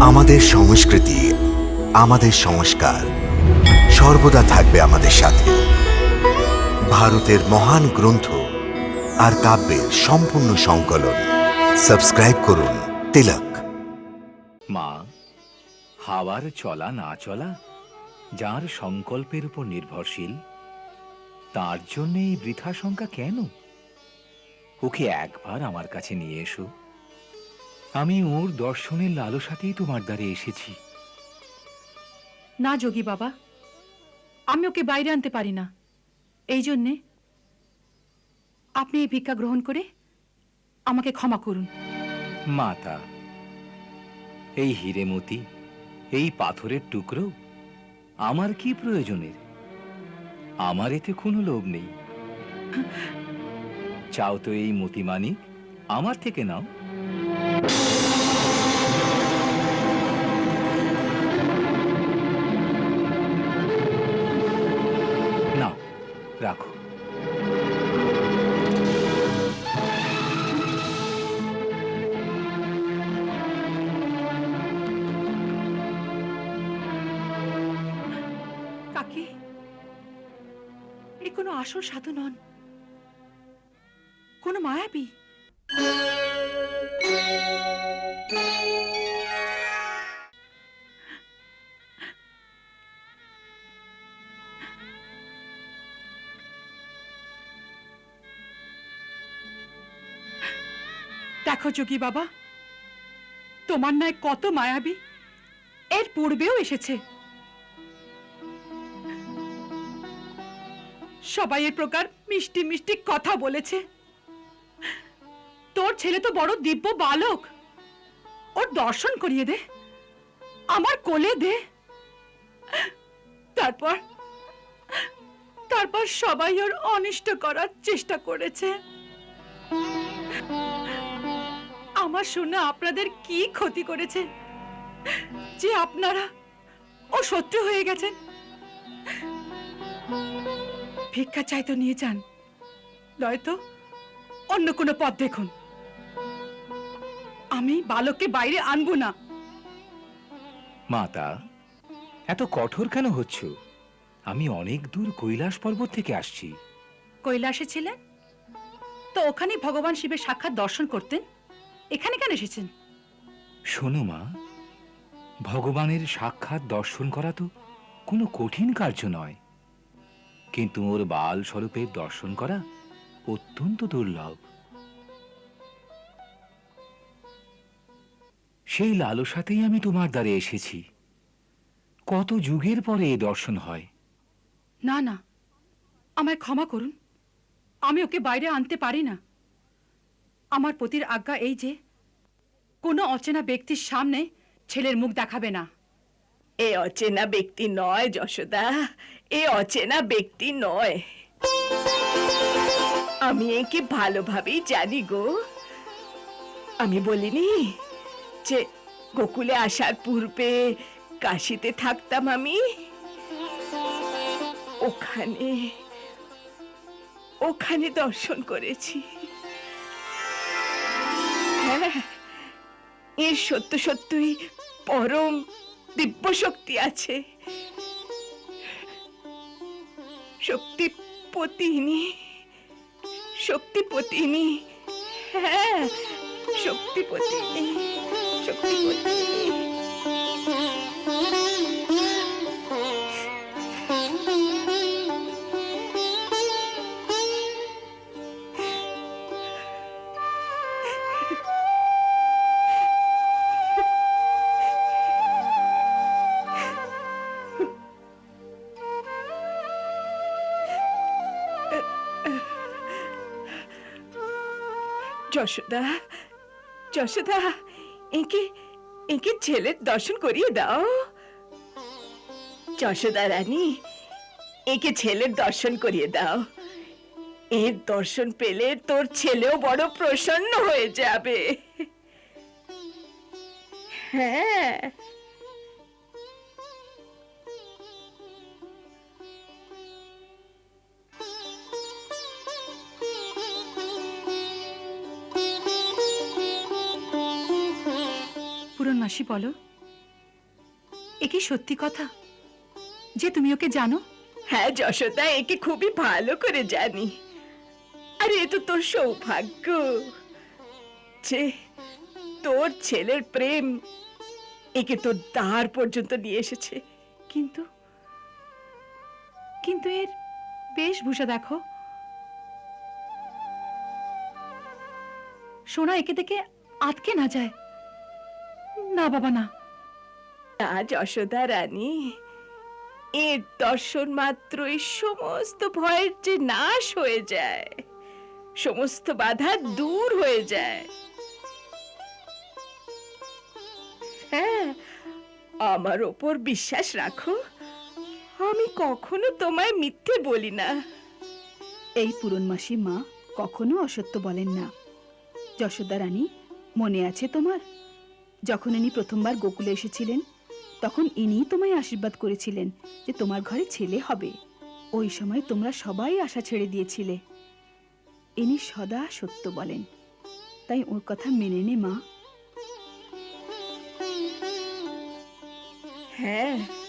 আমাদের সংস্কৃতি, আমাদের সংস্কার সর্বদা থাকবে আমাদের সাথে। ভারতের মহান গ্রন্থ আর কাব্যের সম্পূর্ণ সংকলন। সাবস্ক্রাইব করুন তিলক। মা, হাওয়ার চলা না চলা, যার সংকল্পের উপর নির্ভরশীল, তার জন্য এই বৃথা শঙ্কা কেন? ওকে একবার আমার কাছে নিয়ে এসো। আমি ওর দর্শনের লালসাতেই তোমার দ্বারে এসেছি। না যোগী বাবা আমি ওকে বাইরে আনতে পারি না। এই জন্যে আপনি এই ভিক্ষা গ্রহণ করে আমাকে ক্ষমা করুন। মাতা এই হিরেমতি এই পাথরের টুকরো আমার কি প্রয়োজনের? আমার এতে কোনো লোভ নেই। চাও তো এই মতিমানিক আমার থেকে নাও। নাও রাখো। কাকে এ কোনো আসল সাধু নন। কোনো মায়াবী? দেখো যোগী বাবা, তোমার নয় কত মায়াবী। এর পূর্বেও এসেছে। সবাই এর প্রকার মিষ্টি মিষ্টি কথা বলেছে। তোর ছেলে তো বড় দিব্য বালক। ওর দর্শন করিয়ে দে, আমার কোলে দে। তারপর তারপর সবাই ওর অনিষ্ট করার চেষ্টা করেছে। আমার শুনে আপনাদের কি ক্ষতি করেছে? যে আপনারা ও শত্রু হয়ে গেছেন? ভিক্ষা চাই তো নিয়ে যান। নয়তো অন্য কোনো পথ দেখুন। আমি বালককে বাইরে আনব না। মাতা এত কঠোর কেন হচ্ছ? আমি অনেক দূর কৈলাস পর্বত থেকে আসছি। কৈলাসে ছিলেন? তো ওখানেই ভগবান শিবের সাক্ষাৎ দর্শন করতেন? এখানে কেন এসেছেন? শোনো মা ভগবানের সাক্ষাৎ দর্শন করা তো কোনো কঠিন কার্য নয়। কিন্তু ওর বাল স্বরূপের দর্শন করা অত্যন্ত দুর্লভ। সেই লালসাতেই আমি তোমার দ্বারে এসেছি। কত যুগের পরে এ দর্শন হয়। না না আমায় ক্ষমা করুন। আমি ওকে বাইরে আনতে পারি না। আমার পতির আজ্ঞা এই যে, কোনো অচেনা ব্যক্তির সামনে ছেলের মুখ দেখাবে না। এ অচেনা ব্যক্তি নয়, যশোদা। এ অচেনা ব্যক্তি নয়। আমি একে ভালোভাবেই জানি গো। আমি বলিনি যে গোকুলে আসার পূর্বে কাশিতে থাকতাম আমি। ওখানে ওখানে দর্শন করেছি। এর সত্য সত্যই পরম দিব্য শক্তি আছে। শক্তি পতিনি শক্তি পতিনি হ্যাঁ শক্তি পতিনি যশোদা যশোদা, এঁকে এঁকে ছেলের দর্শন করিয়ে দাও। যশোদা রানী, একে ছেলের দর্শন করিয়ে দাও। এর দর্শন পেলে তোর ছেলেও বড় প্রসন্ন হয়ে যাবে। হ্যাঁ পুরন মাসি বলো, এ কি সত্যি কথা যে তুমি ওকে জানো? হ্যাঁ যশোদা একে খুবই ভালো করে জানি। আরে, এ তো তোর সৌভাগ্য যে তোর ছেলের প্রেম একে তোর দ্বার পর্যন্ত নিয়ে এসেছে। কিন্তু কিন্তু এর বেশভূষা দেখো। সোনা একে দেখে আটকে না যায়। না বাবা না। না যশোদা রানী এর দর্শন মাত্রই সমস্ত ভয়ের যে নাশ হয়ে যায় সমস্ত বাধা দূর হয়ে যায়। হ্যাঁ আমার ওপর বিশ্বাস রাখো আমি কখনো তোমায় মিথ্যে বলি না। এই পুরনমাসী মা কখনো অসত্য বলেন না। যশোদা রানী মনে আছে তোমার? যখন ইনি প্রথমবার গোকুলে এসেছিলেন, তখন ইনি তোমায় আশীর্বাদ করেছিলেন যে তোমার ঘরে ছেলে হবে। ওই সময় তোমরা সবাই আশা ছেড়ে দিয়েছিলে। ইনি সদা সত্য বলেন। তাই ওর কথা মেনে নে মা। হ্যাঁ